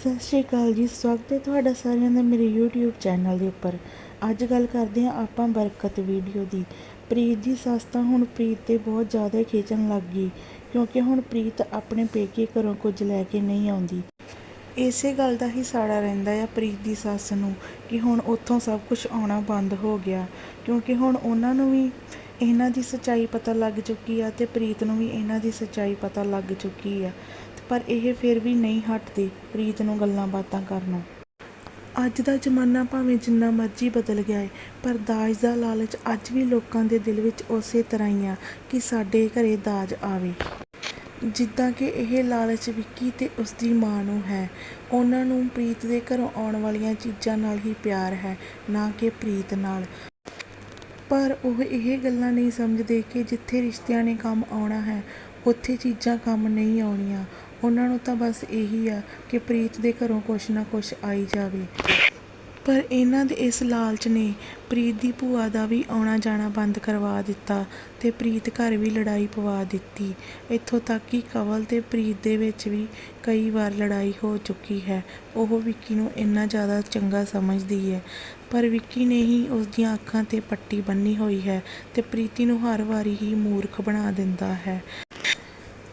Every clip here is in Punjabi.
ਸਤਿ ਸ਼੍ਰੀ ਅਕਾਲ ਜੀ, ਸਵਾਗਤ ਹੈ ਤੁਹਾਡਾ ਸਾਰਿਆਂ ਦਾ ਮੇਰੇ YouTube ਚੈਨਲ ਦੇ ਉੱਪਰ। ਅੱਜ ਗੱਲ ਕਰਦੇ ਹਾਂ ਆਪਾਂ ਬਰਕਤ ਵੀਡੀਓ ਦੀ। ਪ੍ਰੀਤ ਦੀ ਸੱਸ ਤਾਂ ਹੁਣ ਪ੍ਰੀਤ ਤੇ ਬਹੁਤ ਜ਼ਿਆਦਾ ਖੇਚਣ ਲੱਗ ਗਈ, ਕਿਉਂਕਿ ਹੁਣ ਪ੍ਰੀਤ ਆਪਣੇ ਪੇਕੇ ਘਰੋਂ ਕੁਝ ਲੈ ਕੇ ਨਹੀਂ ਆਉਂਦੀ। ਇਸੇ ਗੱਲ ਦਾ ਹੀ ਸਾੜਾ ਰਹਿੰਦਾ ਆ ਪ੍ਰੀਤ ਦੀ ਸੱਸ ਨੂੰ ਕਿ ਹੁਣ ਉੱਥੋਂ ਸਭ ਕੁਝ ਆਉਣਾ ਬੰਦ ਹੋ ਗਿਆ, ਕਿਉਂਕਿ ਹੁਣ ਉਹਨਾਂ ਨੂੰ ਵੀ ਇਹਨਾਂ ਦੀ ਸੱਚਾਈ ਪਤਾ ਲੱਗ ਚੁੱਕੀ ਆ ਤੇ ਪ੍ਰੀਤ ਨੂੰ ਵੀ ਇਹਨਾਂ ਦੀ ਸੱਚਾਈ ਪਤਾ ਲੱਗ ਚੁੱਕੀ ਆ। ਪਰ ਇਹ ਫਿਰ ਵੀ ਨਹੀਂ ਹਟਦੇ ਪ੍ਰੀਤ ਨੂੰ ਗੱਲਾਂ ਬਾਤਾਂ ਕਰਨੋਂ ਅੱਜ ਦਾ ਜ਼ਮਾਨਾ ਭਾਵੇਂ ਜਿੰਨਾ ਮਰਜ਼ੀ ਬਦਲ ਗਿਆ ਹੈ ਪਰ ਦਾਜ ਦਾ ਲਾਲਚ ਅੱਜ ਵੀ ਲੋਕਾਂ ਦੇ ਦਿਲ ਵਿੱਚ ਉਸੇ ਤਰ੍ਹਾਂ ਹੀ ਆ ਕਿ ਸਾਡੇ ਘਰੇ ਦਾਜ ਆਵੇ। ਜਿੱਦਾਂ ਕਿ ਇਹ ਲਾਲਚ ਵਿੱਕੀ ਤੇ ਉਸਦੀ ਮਾਂ ਨੂੰ ਹੈ। ਉਹਨਾਂ ਨੂੰ ਪ੍ਰੀਤ ਦੇ ਘਰੋਂ ਆਉਣ ਵਾਲੀਆਂ ਚੀਜ਼ਾਂ ਨਾਲ ਹੀ ਪਿਆਰ ਹੈ, ਨਾ ਕਿ ਪ੍ਰੀਤ ਨਾਲ। ਪਰ ਉਹ ਇਹ ਗੱਲਾਂ ਨਹੀਂ ਸਮਝਦੇ ਕਿ ਜਿੱਥੇ ਰਿਸ਼ਤਿਆਂ ਨੇ ਕੰਮ ਆਉਣਾ ਹੈ, ਉੱਥੇ ਚੀਜ਼ਾਂ ਕੰਮ ਨਹੀਂ ਆਉਣੀਆਂ। ਉਹਨਾਂ ਨੂੰ ਤਾਂ ਬਸ ਇਹੀ ਆ ਕਿ ਪ੍ਰੀਤ ਦੇ ਘਰੋਂ ਕੁਛ ਨਾ ਕੁਛ ਆਈ ਜਾਵੇ। ਪਰ ਇਹਨਾਂ ਦੇ ਇਸ ਲਾਲਚ ਨੇ ਪ੍ਰੀਤ ਦੀ ਭੂਆ ਦਾ ਵੀ ਆਉਣਾ ਜਾਣਾ ਬੰਦ ਕਰਵਾ ਦਿੱਤਾ ਤੇ ਪ੍ਰੀਤ ਘਰ ਵੀ ਲੜਾਈ ਪਵਾ ਦਿੱਤੀ। ਇੱਥੋਂ ਤੱਕ ਕਿ ਕਵਲ ਤੇ ਪ੍ਰੀਤ ਦੇ ਵਿੱਚ ਵੀ ਕਈ ਵਾਰ ਲੜਾਈ ਹੋ ਚੁੱਕੀ ਹੈ। ਉਹ ਵਿੱਕੀ ਨੂੰ ਇੰਨਾ ਜ਼ਿਆਦਾ ਚੰਗਾ ਸਮਝਦੀ ਹੈ। ਪਰ ਵਿੱਕੀ ਨੇ ਹੀ ਉਸ ਦੀਆਂ ਅੱਖਾਂ ਤੇ ਪੱਟੀ ਬੰਨੀ ਹੋਈ ਹੈ ਤੇ ਪ੍ਰੀਤੀ ਨੂੰ ਹਰ ਵਾਰੀ ਹੀ ਮੂਰਖ ਬਣਾ ਦਿੰਦਾ ਹੈ।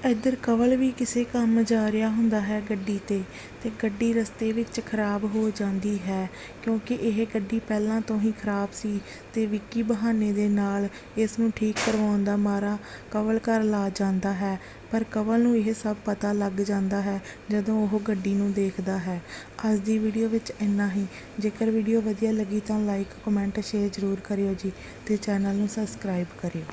ਇੱਧਰ ਕਵਲ ਵੀ ਕਿਸੇ ਕੰਮ ਜਾ ਰਿਹਾ ਹੁੰਦਾ ਹੈ ਗੱਡੀ ਤੇ ਅਤੇ ਗੱਡੀ ਰਸਤੇ ਵਿੱਚ ਖਰਾਬ ਹੋ ਜਾਂਦੀ ਹੈ ਕਿਉਂਕਿ ਇਹ ਗੱਡੀ ਪਹਿਲਾਂ ਤੋਂ ਹੀ ਖਰਾਬ ਸੀ ਅਤੇ ਵਿੱਕੀ ਬਹਾਨੇ ਦੇ ਨਾਲ ਇਸ ਨੂੰ ਠੀਕ ਕਰਵਾਉਣ ਦਾ ਮਾਰਾ ਕਵਲ ਘਰ ਲਾ ਜਾਂਦਾ ਹੈ। ਪਰ ਕਵਲ ਨੂੰ ਇਹ ਸਭ ਪਤਾ ਲੱਗ ਜਾਂਦਾ ਹੈ ਜਦੋਂ ਉਹ ਗੱਡੀ ਨੂੰ ਦੇਖਦਾ ਹੈ। ਅੱਜ ਦੀ ਵੀਡੀਓ ਵਿੱਚ ਇੰਨਾ ਹੀ। ਜੇਕਰ ਵੀਡੀਓ ਵਧੀਆ ਲੱਗੀ ਤਾਂ ਲਾਈਕ ਕਮੈਂਟ ਸ਼ੇਅਰ ਜ਼ਰੂਰ ਕਰਿਓ ਜੀ ਅਤੇ ਚੈਨਲ ਨੂੰ ਸਬਸਕ੍ਰਾਈਬ ਕਰਿਓ।